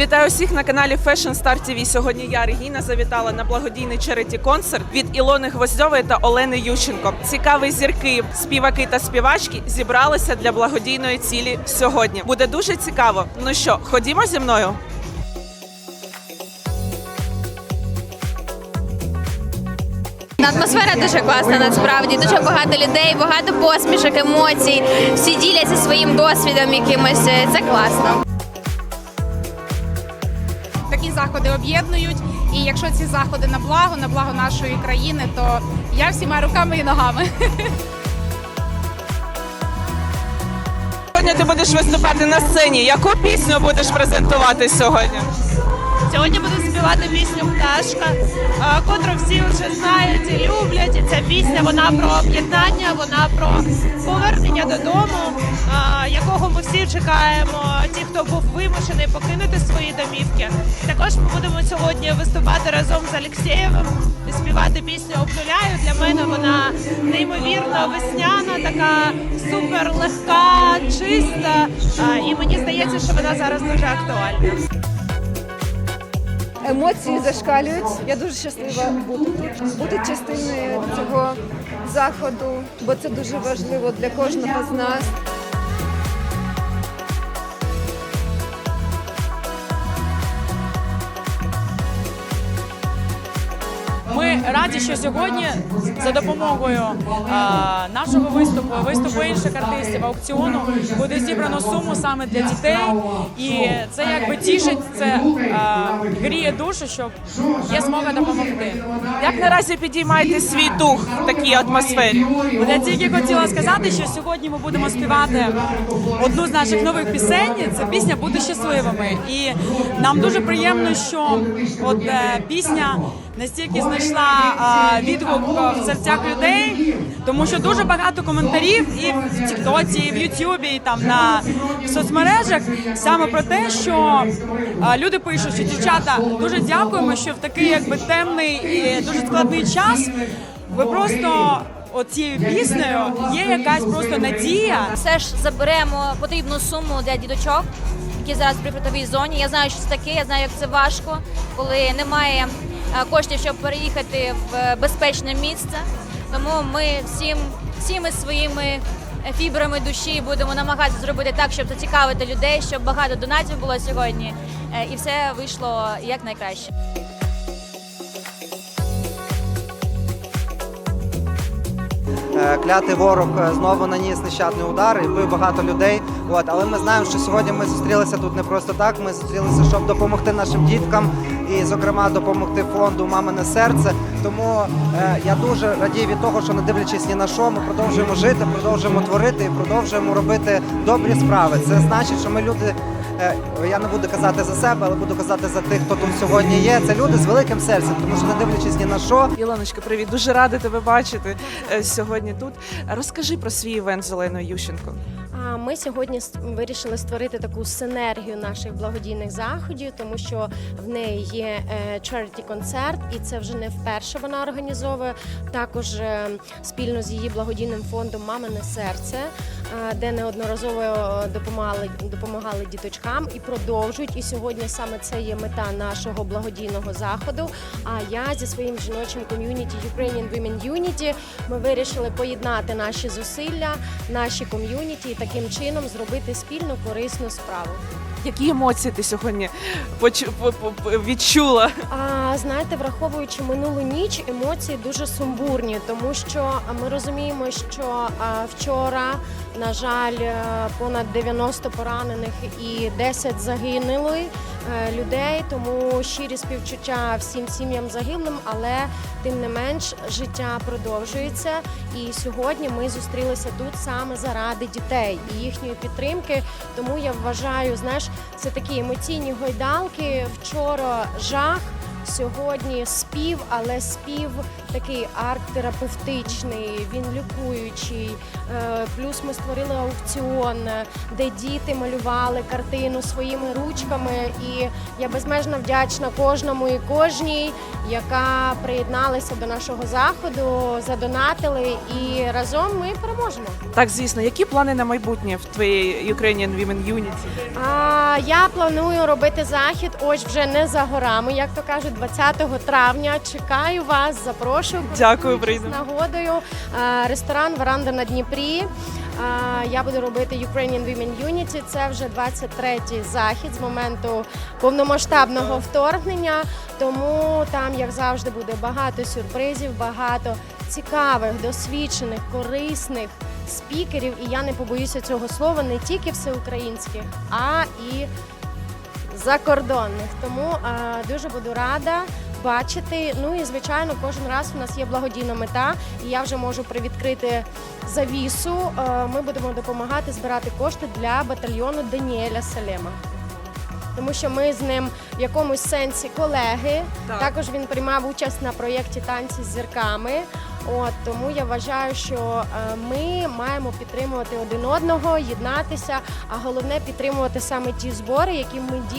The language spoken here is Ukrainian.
Вітаю всіх на каналі Fashion Star TV. Сьогодні я Регіна завітала на благодійний череті концерт від Ілони Гвоздьової та Олени Ющенко. Цікаві зірки, співаки та співачки зібралися для благодійної цілі сьогодні. Буде дуже цікаво. Ну що, ходімо зі мною. Атмосфера дуже класна, насправді дуже багато людей, багато посмішок, емоцій. Всі діляться своїм досвідом якимось. Це класно. Заходи об'єднують. І якщо ці заходи на благо, на благо нашої країни, то я всіма руками і ногами. Сьогодні ти будеш виступати на сцені. Яку пісню будеш презентувати сьогодні? Сьогодні буду співати пісню Пташка, е, котру всі вже знають і люблять. І ця пісня вона про об'єднання, вона про повернення додому, е, ми всі чекаємо. Ті, хто був вимушений покинути свої домівки. Також ми будемо сьогодні виступати разом з Алексєєвим співати пісню Обнуляю. Для мене вона неймовірно весняна, така супер легка, чиста. І мені здається, що вона зараз дуже актуальна. Емоції зашкалюють. Я дуже щаслива бути бути частиною цього заходу, бо це дуже важливо для кожного з нас. Раді, що сьогодні за допомогою е, нашого виступу, виступу інших артистів аукціону буде зібрано суму саме для дітей, і це якби тішить, це е, гріє душу, що є змога допомогти. Як наразі підіймаєте свій дух в такій атмосфері? Я тільки хотіла сказати, що сьогодні ми будемо співати одну з наших нових пісень. Це пісня Бути щасливими. І нам дуже приємно, що от е, пісня настільки знайшла відгук в серцях людей, тому що дуже багато коментарів і в Тіктоці, і в Ютубі, і там на соцмережах саме про те, що люди пишуть, що дівчата дуже дякуємо, що в такий якби темний і дуже складний час ви просто оцією піснею є якась просто надія. Все ж заберемо потрібну суму для діточок, які зараз при прифронтовій зоні. Я знаю, що це таке, я знаю, як це важко, коли немає коштів, щоб переїхати в е, безпечне місце. Тому ми всім всіми своїми фібрами душі будемо намагатися зробити так, щоб зацікавити людей, щоб багато донатів було сьогодні, е, і все вийшло як найкраще. Е, Клятий ворог е, знову наніс нещадний удар і вбив багато людей. От, але ми знаємо, що сьогодні ми зустрілися тут не просто так. Ми зустрілися, щоб допомогти нашим діткам і, зокрема, допомогти фонду Мамине серце. Тому е, я дуже радію від того, що не дивлячись ні на що, ми продовжуємо жити, продовжуємо творити і продовжуємо робити добрі справи. Це значить, що ми люди. е, Я не буду казати за себе, але буду казати за тих, хто тут сьогодні є. Це люди з великим серцем, тому що не дивлячись ні на що, Ілоночка, привіт, дуже рада тебе бачити е, сьогодні тут. Розкажи про свій івент з Оленою Ющенко. Ми сьогодні вирішили створити таку синергію наших благодійних заходів, тому що в неї є е, charity концерт, і це вже не вперше вона організовує. Також е, спільно з її благодійним фондом Мамине серце, де неодноразово е, допомагали допомагали діточкам і продовжують. І сьогодні саме це є мета нашого благодійного заходу. А я зі своїм жіночим ком'юніті Ukrainian Women Unity ми вирішили поєднати наші зусилля, наші ком'юніті і таким чином зробити спільну корисну справу. Які емоції ти сьогодні відчула? А знаєте, враховуючи минулу ніч, емоції дуже сумбурні, тому що ми розуміємо, що вчора, на жаль, е, понад 90 поранених і 10 загинули е, людей. Тому щирі співчуття всім сім'ям загиблим, але тим не менш життя продовжується. І сьогодні ми зустрілися тут саме заради дітей і їхньої підтримки. Тому я вважаю, знаєш, це такі емоційні гойдалки. Вчора жах. Сьогодні спів, але спів такий арт-терапевтичний, він лікуючий. Е, Плюс ми створили аукціон, де діти малювали картину своїми ручками. І я безмежно вдячна кожному і кожній, яка приєдналася до нашого заходу, задонатили, і разом ми переможемо. Так, звісно, які плани на майбутнє в твоїй Ukrainian Women Unity? А, я планую робити захід. Ось вже не за горами, як то кажуть, 20 травня. Чекаю вас, запрошую. Дякую, З нагодою. Ресторан Веранда на Дніпрі. Я буду робити Ukrainian Women Unity. Це вже 23-й захід з моменту повномасштабного вторгнення. Тому там, як завжди, буде багато сюрпризів, багато цікавих, досвідчених, корисних спікерів. І я не побоюся цього слова не тільки всеукраїнських, а і закордонних. Тому е, дуже буду рада бачити. Ну і звичайно, кожен раз у нас є благодійна мета, і я вже можу привідкрити завісу. Е, ми будемо допомагати збирати кошти для батальйону Даніеля Салема. Тому що ми з ним в якомусь сенсі колеги. Так. Також він приймав участь на проєкті танці з зірками. От тому я вважаю, що е, ми маємо підтримувати один одного, єднатися, а головне підтримувати саме ті збори, які ми дійсно